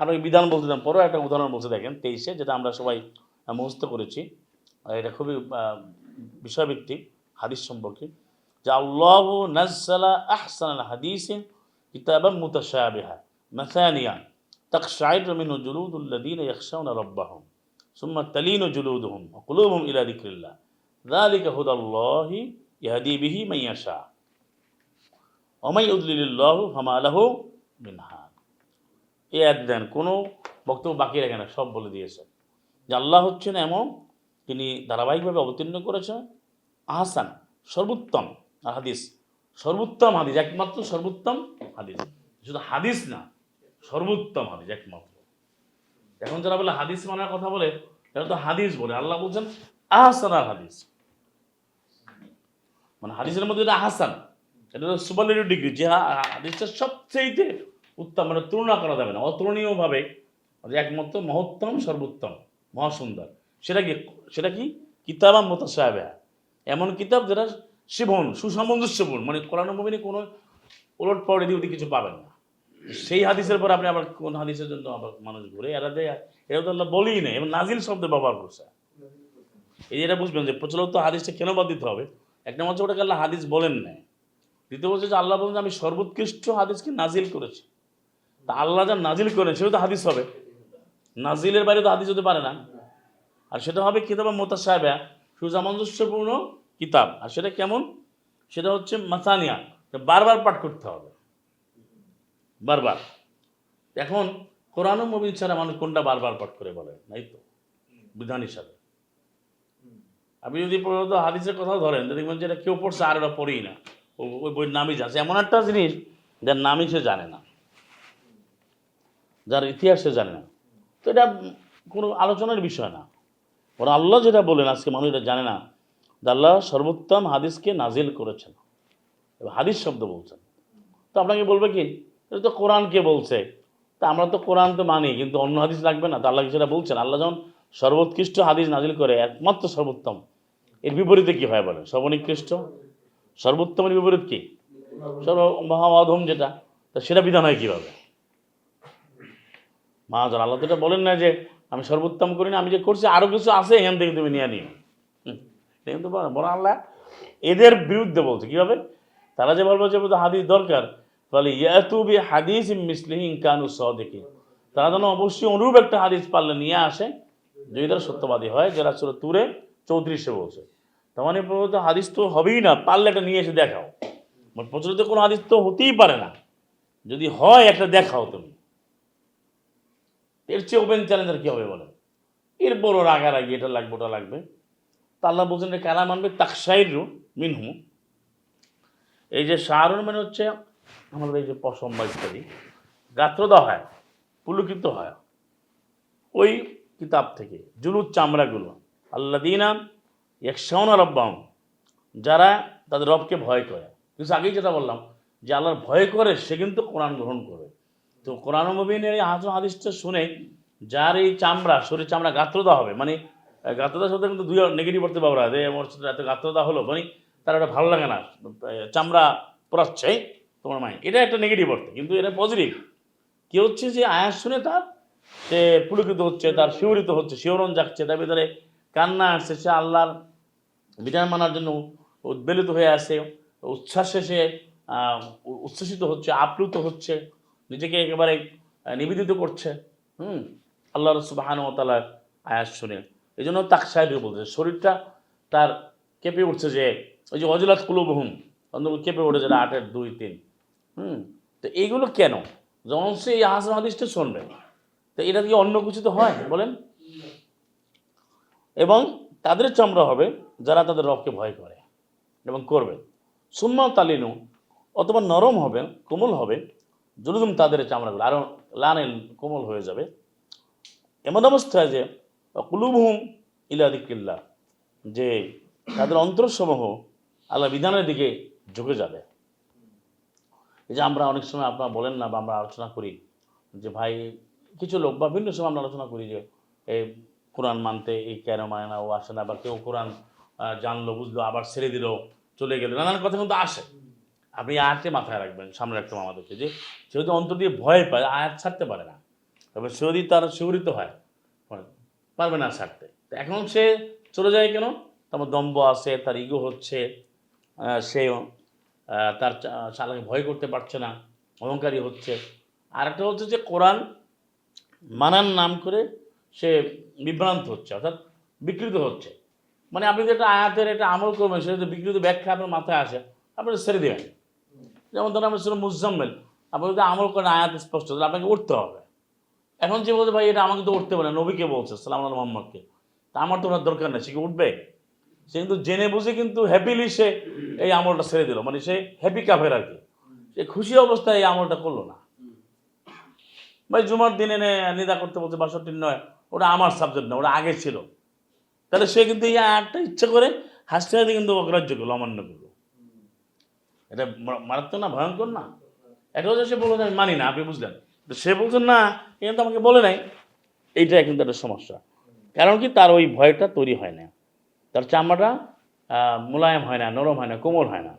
আর ওই বিধান বলতে দেন পরেও একটা উদাহরণ বলতে দেখেন, তেইশে, যেটা আমরা সবাই মুখস্থ করেছি। এটা খুবই বিষয়ভিত্তিক হাদিস সম্পর্কে। যে আল্লাহ নাজ্জালা আহসান আল হাদিসিন কিতাবাম মুতাশাবিহা মাসানিয়া তাকশাইর মিনহু জুলুদুল্লাযীনা ইয়াখশাউনা রাব্বাহুম, সুম্মা তালিনু জুলুদুহুম ওয়া কুলুবুহুম ইলা যিকরিল্লাহ। যালিকা হুদাল্লাহি ইয়াহদি বিহি মান ইয়াশা। ওয়া মান ইউদ্লিলিল্লাহু ফামা লাহু মিন হাদ এই এক দেন, কোনো বক্তব্য বাকি রাখে না, সব বলে দিয়েছেন যে আল্লাহ হচ্ছেন এমন, তিনি ধারাবাহিকভাবে অবতীর্ণ করেছেন। আহসান, সর্বোত্তম আর হাদিস, সর্বোত্তম হাদিস, একমাত্র সর্বোত্তম হাদিস। শুধু হাদিস না, সর্বোত্তম হাদিস, একমাত্র। এখন যারা বলে হাদিস মানার কথা বলে এরা তো হাদিস বলে। আল্লাহ বলছেন আহসান আর হাদিস। মানে হাদিসের মধ্যে এটা আহসান। এটা হলো সুপারলেটিভ ডিগ্রি, যে হাদিসটা সবচেয়ে উত্তম মানে তুলনা করা যাবে না, অতুলনীয়ভাবে একমাত্র মহত্তম, সর্বোত্তম, মহাসুন্দর। সেটা কি সেটা কি? কিতাবা মোতাসাহেব এমন কিতাব যেটা শিবন সুসামঞ্জস্যপূর্ণ মানে কোরআন কোনো ওলট এদিক ওদিক কিছু পাবেন না। সেই হাদিসের পর আপনি আবার কোন হাদিসের জন্য আবার মানুষ ঘুরে এরা যে এরা তো আল্লাহ বলেই নেই এবং নাজিল শব্দ ব্যবহার করছে। এই এটা বুঝবেন যে প্রচলিত হাদিসটা কেন বাদ দিতে হবে? এক নম্বর হচ্ছে ওটাকে আল্লাহ হাদিস বলেন নাই। দ্বিতীয় হচ্ছে যে আল্লাহ বলেন যে আমি সর্বোৎকৃষ্ট হাদিসকে নাজিল করেছি। তা আল্লাহ যা নাজিল করেন সেটা তো হাদিস হবে। নাজিলের বাইরে তো হাদিস হতে পারে না। আর সেটা হবে কিতাব মোতা সাহেবা সুসামঞ্জস্যপূর্ণ কিতাব। আর সেটা কেমন? সেটা হচ্ছে মাসানিয়া। বারবার পাঠ করতে হবে। বারবার। এখন কোরআন মবিন ছাড়া মানুষ কোনটা বারবার পাঠ করে বলে? নাই তো। বিধান হিসাবে। আপনি যদি হাদিসের কথা ধরেন দেখবেন যে এটা কেউ পড়ছে আর ওরা পড়েই না। ওই বইয়ের নামই জানছে এমন একটা জিনিস যার নামই সে জানে না। যার ইতিহাস সে জানে না। তো এটা কোনো আলোচনার বিষয় না। ওরা আল্লাহ যেটা বলেন, আজকে মানুষ এটা জানে না, যে আল্লাহ সর্বোত্তম হাদিসকে নাজিল করেছেন। হাদিস শব্দ বলছেন। তো আপনাকে বলবে কি তো কোরআনকে বলছে। তা আমরা তো কোরআন তো মানি, কিন্তু অন্য হাদিস লাগবে না। তো আল্লাহ সেটা বলছেন? আল্লাহ যখন সর্বোৎকৃষ্ট হাদিস নাজিল করে, একমাত্র সর্বোত্তম, এর বিপরীতে কি হয় বলে সর্বনিকৃষ্ট? সর্বোত্তমের বিপরীত কি? সর্ব মহামাধম যেটা, তা সেটা বিধান হয় কীভাবে? মহাজন আল্লাহ তো এটা বলেন না যে আমি সর্বোত্তম করি না, আমি যে করছি আরও কিছু আছে এখান থেকে তুমি নিয়ে নিও। কিন্তু বলেন আল্লাহ এদের বিরুদ্ধে বলছে, কীভাবে? তারা যে বলব যে হাদিস দরকার তাহলে ইয়াতুবি হাদিস মিসলিহিং কানু দেখি তারা যেন অবশ্যই অনুরূপ একটা হাদিস পারলে নিয়ে আসে যদি তারা সত্যবাদী হয় যারা ছিল তুরে চৌত্রিশে বলছে। তার মানে প্রথমত হাদিস তো হবেই না, পারলে একটা নিয়ে এসে দেখাও। মানে প্রচলিত কোনো হাদিস তো হতেই পারে না। যদি হয়, একটা দেখাও তুমি। এর চেয়ে ওপেন চ্যালেঞ্জ আর কী হবে বলো? এর বড় রাগারাগি, এটা লাগবে, ওটা লাগবে। তা আল্লাহ বলছেন কারা মানবে? তাকসাইরু মিনহু এই যে শাহরুন মানে হচ্ছে আমাদের এই যে পশম বা ইত্যাদি গাত্রদা হয়, পুলকিত হয়। ওই কিতাব থেকে, জুলুদ চামড়াগুলো। আল্লা দিনা একশাউনা রব্বাম, যারা তাদের রবকে ভয় করে। কিন্তু আগেই যেটা বললাম, যে আল্লাহর ভয় করে, সে কিন্তু কোরআন গ্রহণ করে। তো কোরআন মবিনের এই হাজন হাদিসটা শুনে যার এই চামড়া, শরীর চামড়া গাত্রদা হবে মানে গাত্রদার সাথে কিন্তু দুই নেগেটিভ করতে পারব যে আমার সাথে এত গাত্রদা হলো মানে তার এটা ভালো লাগে না। চামড়া পড়াচ্ছে, তোমার মাই এটা একটা নেগেটিভ অর্থ কিন্তু এটা পজিটিভ কি হচ্ছে যে আয়াস শুনে তার সে পুলকিত হচ্ছে, তার শিহরিত হচ্ছে, শিহরণ যাচ্ছে তার ভিতরে কান্না আসছে, সে আল্লাহর বিধান মানার জন্য উদ্বেলিত হয়ে আছে, উচ্ছ্বাসে সে উচ্ছ্বসিত হচ্ছে, আপ্লুত হচ্ছে, নিজেকে একেবারে নিবেদিত করছে। হুম আল্লাহ সুবাহান তালা আয়াস শুনে। এই জন্য তাক সাহেব বলছে, শরীরটা তার কেঁপে উঠছে যে, ওই যে অজলাত কুলুবহুম অন্তত কেঁপে উঠেছে আটের দুই, তিন। হুম, তো এইগুলো কেন? যখন সে এই হাসান হাদিসটা শুনবে, তো এটা দিয়ে অন্য কিছু তো হয় বলেন? এবং তাদের চামড়া হবে যারা তাদের রবকে ভয় করে এবং করবে সুম্মা তালিনু, অথবা নরম হবে কোমল হবে জুলুজুম তাদের চামড়াগুলো আরও লানে কোমল হয়ে যাবে। এমন অবস্থায় যে কুলুবহুম ইলাদিকিল্লা যে তাদের অন্তরসমূহ আল্লাহ বিধানের দিকে ঝুঁকে যাবে। এই যে আমরা অনেক সময় আপনারা বলেন না বা আমরা আলোচনা করি যে, ভাই, কিছু লোক বা ভিন্ন সময় আমরা আলোচনা করি যে, এই কোরআন মানতে এই কেন মানে না, ও আসে না বা কেউ কোরআন জানলো, বুঝলো, আবার ছেড়ে দিল, চলে গেল। নানান কথা কিন্তু আসে। আপনি আয়াতটি মাথায় রাখবেন, সামনে রাখতাম আমাদেরকে, যে সে যদি অন্তর দিয়ে ভয় পায়, আয়াত ছাড়তে পারে না। তবে সে যদি তার শিহরিত হয়। পারবে না ছাড়তে। এখন সে চলে যায় কেন? তারপর দম্ব আছে, তার ইগো হচ্ছে সে তার চালাকে ভয় করতে পারছে না, অহংকারী হচ্ছে। আর একটা হচ্ছে যে কোরআন মানার নাম করে সে বিভ্রান্ত হচ্ছে, অর্থাৎ বিকৃত হচ্ছে। মানে আপনি যে একটা আয়াতের একটা আমল করবেন, সেটা যদি বিকৃত ব্যাখ্যা আপনার মাথায় আসে, আপনি ছেড়ে দেবেন। যেমন ধরুন আমরা ছিল মুজাম্মেল, আপনি যদি আমল করেন আয়াত স্পষ্ট, তাহলে আপনাকে উঠতে হবে। এখন যে বলতে ভাই, এটা আমাকে তো উঠতে পারে নবীকে বলছে, সালাম আল্লাহ মোহাম্মদকে। তা আমার তো ওনার দরকার নেই, সে কি উঠবে? সে কিন্তু জেনে বুঝে কিন্তু হ্যাপিলি সে এই আমলটা ছেড়ে দিল। মানে সে হ্যাপি কাফের আর কি। সে খুশি অবস্থায় এই আমলটা করল না। ভাই, জুমার দিনে নিদা করতে বলছে বাষট্টি নয়। ওটা আমার সাবজেক্ট না, ওটা আগে ছিল। তাহলে সে কিন্তু এই আয়াতটা ইচ্ছা করে হাসতে হাসতে কিন্তু অগ্রাহ্য করল, অমান্য করল। এটা মারাত্মক না, ভয়ঙ্কর না? এটা হচ্ছে সে বলল, আমি মানি না, আপনি বুঝলেন। তো সে বলছেন না কিন্তু আমাকে বলে নাই। এইটা কিন্তু একটা সমস্যা। কারণ কি, তার ওই ভয়টা তৈরি হয় না। তার চামড়াটা মোলায়েম হয় না, নরম হয় না, কোমল হয় না।